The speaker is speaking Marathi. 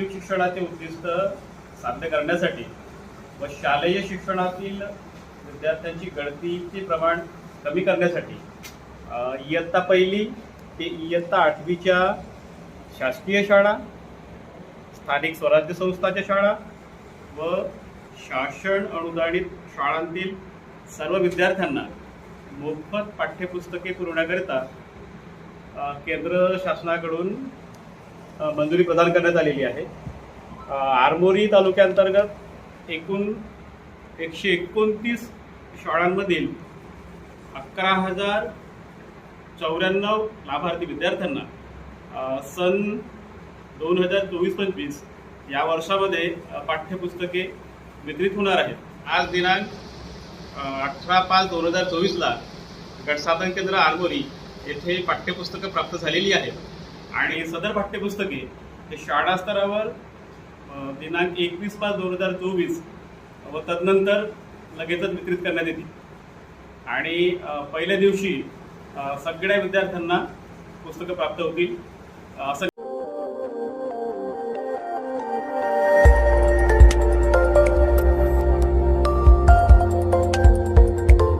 प्राथमिक शिक्षणाचे उद्दिष्ट साध्य करण्यासाठी व शालेय शिक्षणातील विद्यार्थ्यांची गळतीचे प्रमाण कमी करण्यासाठी इयत्ता पहिली ते इयत्ता आठवीच्या शासकीय शाळा स्थानिक स्वराज्य संस्थाच्या शाळा व शासन अनुदानित शाळांतील सर्व विद्यार्थ्यांना मोफत पाठ्यपुस्तके पुरवण्याकरिता केंद्र शासनाकडून मंजुरी प्रदान करण्यात आलेली आहे. आरमोरी तालुक्याअंतर्गत एकूण एकशे एकोणतीस शाळांमधील अकरा हजार चौऱ्याण्णव लाभार्थी विद्यार्थ्यांना सन दोन हजार चोवीस पंचवीस या वर्षामध्ये पाठ्यपुस्तके वितरित होणार आहेत. आज दिनांक अठरा पाच दोन हजार चोवीसला गटसाधन केंद्र आरमोरी येथे पाठ्यपुस्तकं प्राप्त झालेली आहेत. आणि सदर पाठ्यपुस्तके हे शाळा स्तरावर दिनांक एकवीस पाच दोन हजार चोवीस व तदनंतर लगेचच वितरित करण्यात येतील आणि पहिल्या दिवशी सगळ्या विद्यार्थ्यांना पुस्तकं प्राप्त होतील असं